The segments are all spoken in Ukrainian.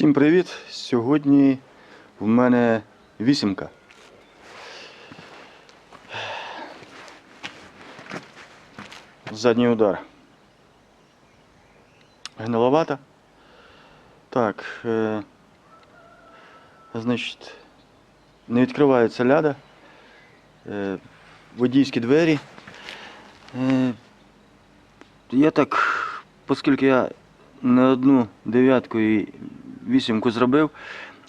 Всім привіт! Сьогодні в мене вісімка. Задній удар. Гниловата. Так. Е, значить, не відкривається ляда. Е, водійські двері. Е, я так, оскільки я не одну дев'ятку і вісімку зробив,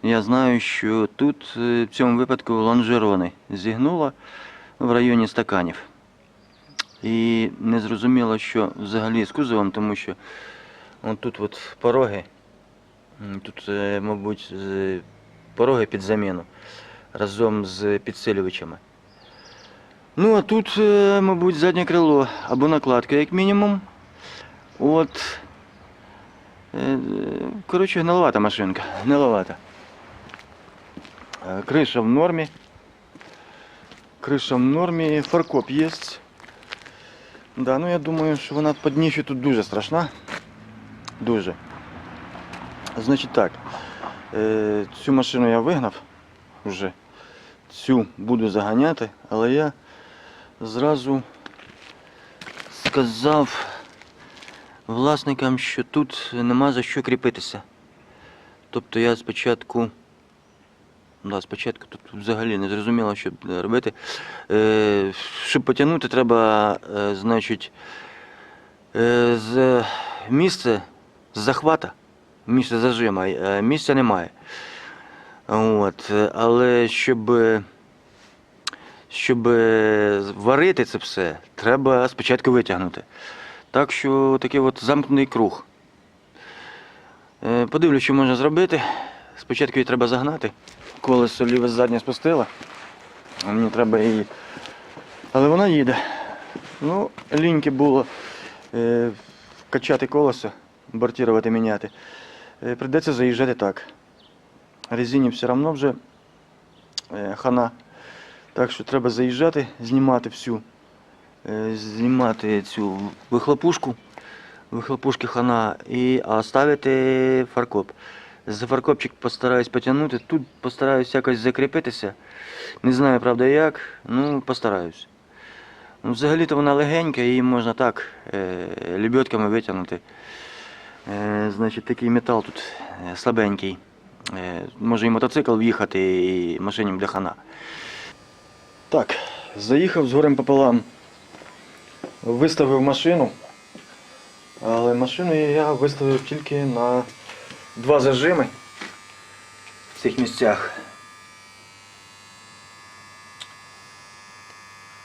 я знаю, що тут е, в цьому випадку лонжерони зігнула в районі стаканів. І не зрозуміло, що взагалі з кузовом, тому що тут от пороги, тут, е, мабуть, пороги під заміну разом з підсилювачами. Ну, а тут, е, мабуть, заднє крило або накладка, як мінімум. От. Е, Коротше, гниловата машинка. Гниловата. Е, Криша в нормі. Криша в нормі. Фаркоп є. Да, ну я думаю, що вона по дніщу тут дуже страшна. Дуже. Значить так. Е, Цю машину я вигнав вже. Цю буду заганяти, але я зразу сказав власникам, що тут нема за що кріпитися. Тобто я спочатку. Да, спочатку тут взагалі не зрозуміло, що робити. Е, щоб потягнути, треба, е, значить, е, з місце з захвата, місце зажима, е, місця немає. От, е, але щоб, е, щоб е, варити це все, треба спочатку витягнути. Так що такий от замкнений круг. Е, Подивлюсь, що можна зробити. Спочатку її треба загнати. Колесо ліве заднє спустила. А Мені треба її. Але вона їде. Ну, ліньки було е, качати колесо, бортувати, міняти. Е, прийдеться заїжджати так. Резині все одно вже е, хана. Так що треба заїжджати, знімати всю знімати цю вихлопушку, вихлопушки хана і а ставити фаркоп. За фаркопчик постараюсь потягнути, тут постараюсь якось закріпитися. Не знаю, правда, як, ну постараюсь. Ну, Взагалі-то вона легенька, її можна так е, лебедками витягнути. Е, значить, такий метал тут е, слабенький. Е, може і мотоцикл в'їхати, і машині буде хана. Так, заїхав з горем пополам. Виставив машину. Але машину я виставив тільки на два зажими в цих місцях.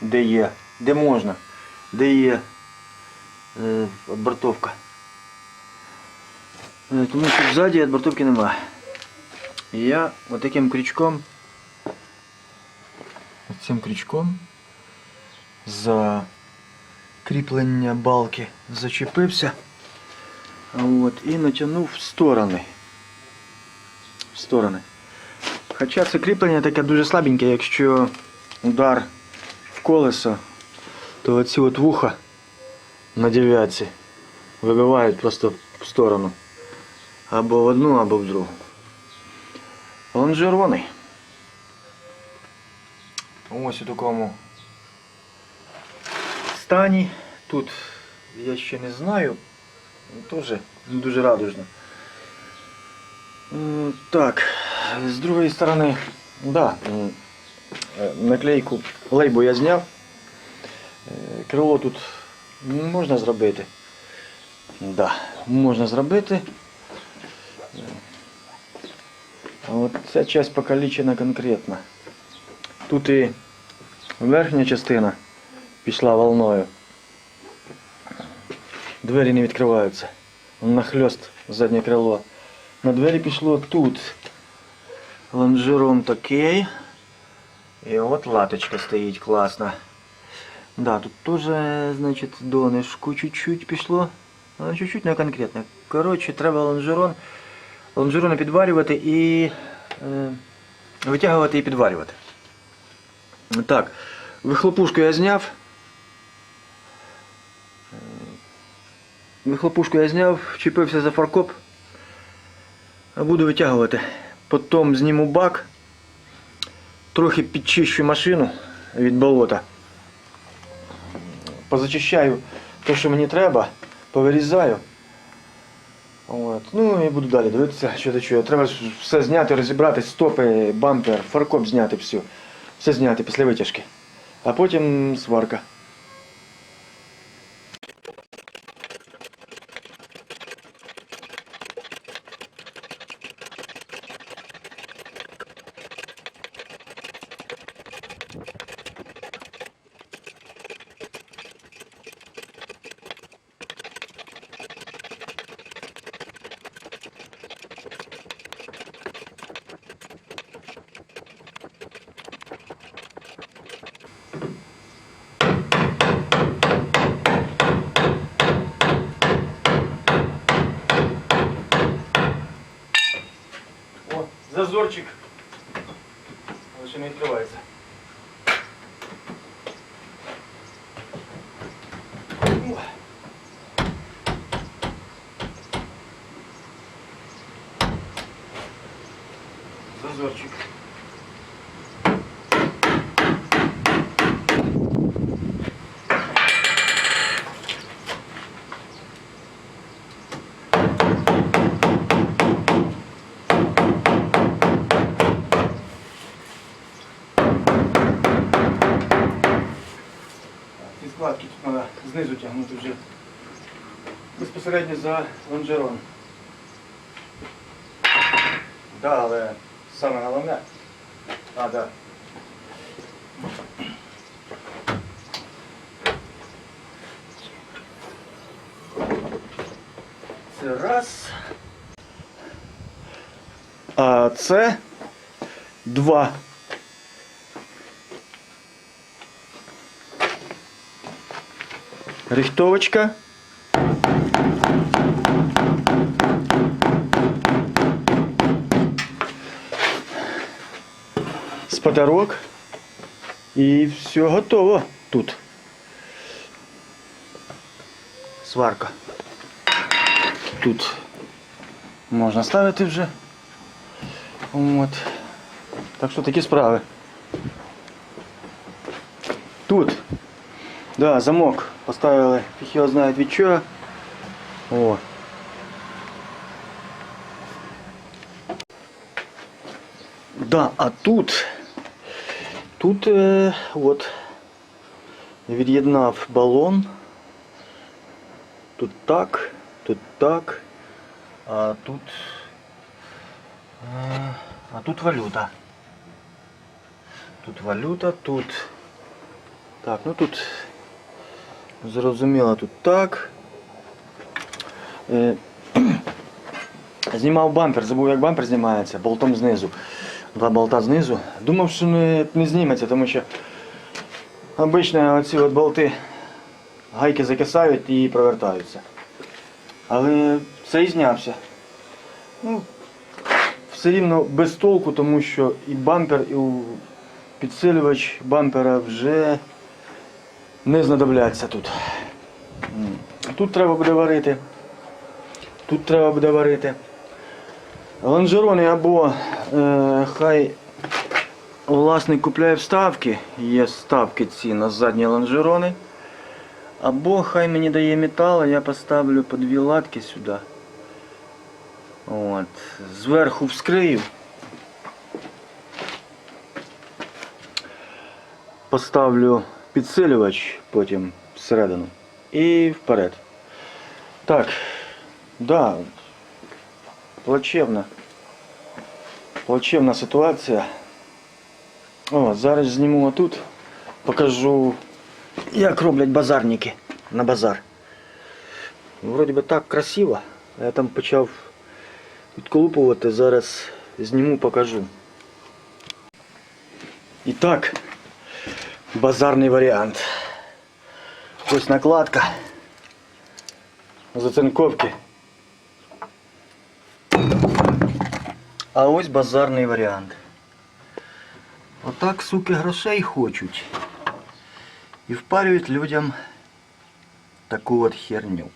Де є, де можна, де є е, отбортовка. Е, тому що ззаді отбортовки немає. І я отаким крючком, цим крючком за кріплення балки зачепився. От, і натягнув в сторони. В сторони. Хоча це кріплення таке дуже слабеньке, якщо удар в колесо, то оці от вуха на дев'ятці вибивають просто в сторону. Або в одну, або в другу. Лонжерони. Ось у такому стані. Тут я ще не знаю. Теж не дуже радужно. Так, з другої сторони, да, е, наклейку лейбу я зняв. Е, Крило тут можна зробити. Да, можна зробити. Е, от ця часть покалічена конкретно. Тут і верхня частина пішла волною. Двері не відкриваються. Нахльост заднє крило. На двері пішло тут. Лонжерон такий. І от латочка стоїть класна. Да, тут теж, значить, донышку чуть-чуть пішло. Ну, чуть-чуть, не конкретно. Коротше, треба лонжерон. Лонжерони підварювати і е, витягувати і підварювати. Так, вихлопушку я зняв. Вихлопушку я зняв, чіпився за фаркоп. Буду витягувати. Потім зніму бак, трохи підчищу машину від болота. Позачищаю те, що мені треба, повирізаю. От. Ну і буду далі дивитися, що до чого. Треба все зняти, розібрати, стопи, бампер, фаркоп зняти, все. Все зняти після витяжки. А потім сварка. О, зазорчик. Лише не відкривається. Зазорчик. Складки тут треба знизу тягнути вже безпосередньо за лонжерон. Да, але саме головне. А, да. Це раз. А це два. Рихтовочка. Сподарок. І все готово тут. Сварка. Тут можна ставити вже. От. Так що такі справи. Тут Да, замок поставили, фиг его знает від чого. О. Да, а тут, тут е, от від'єднав балон. Тут так, тут так, а тут, е, а тут валюта. Тут валюта, тут. Так, ну тут Зрозуміло, тут так. Е, Знімав бампер, забув як бампер знімається, болтом знизу. Два болта знизу. Думав, що не, не зніметься, тому що обично оці от болти гайки закисають і провертаються. Але цей знявся. Ну, все рівно без толку, тому що і бампер, і підсилювач бампера вже не знадобляться тут. Тут треба буде варити. Тут треба буде варити. Лонжерони або е, хай власник купляє вставки, є вставки ці на задні лонжерони. Або хай мені дає метал, я поставлю по дві латки сюди. От. Зверху вскрию. Поставлю підсилювач потім всередину і вперед. Так, да, плачевна. Плачевна ситуація. О, зараз зніму отут, покажу, як роблять базарники на базар. Вроді би так красиво. Я там почав відколупувати, зараз зніму, покажу. І так, базарний варіант. Ось накладка. Зацинковки. А ось базарний варіант. Отак, суки, грошей хочуть. І впарюють людям таку от херню.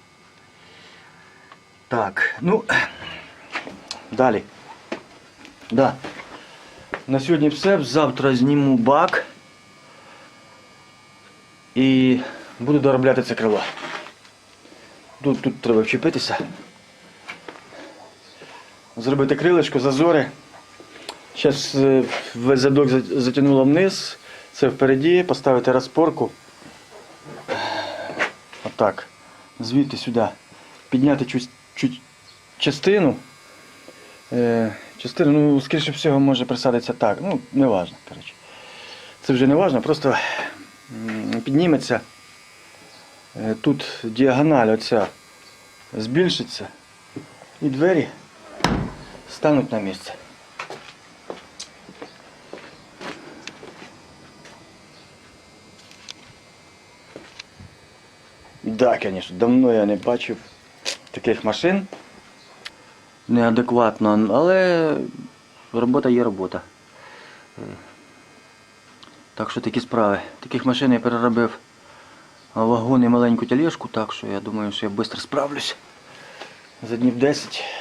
Так, ну, Далі. Да. На сьогодні все. Завтра зніму бак. І буду доробляти це крило. Тут, тут треба вчепитися. Зробити крилечко, зазори. Зараз весь задок затягнуло вниз. Це впереді, поставити розпорку. Отак. Звідти сюди. Підняти чуть, чуть частину. Е, частину, ну, скоріше всього, може присадитися так. Ну, не важно, коротше. Це вже не важно, просто підніметься. Е, Тут діагональ оця збільшиться. І двері стануть на місце. Да, конечно, давно я не бачив таких машин. Неадекватно, але робота є робота. Так що такі справи. Таких машин я переробив вагон і маленьку тележку, так що я думаю, що я швидко справлюсь. За днів 10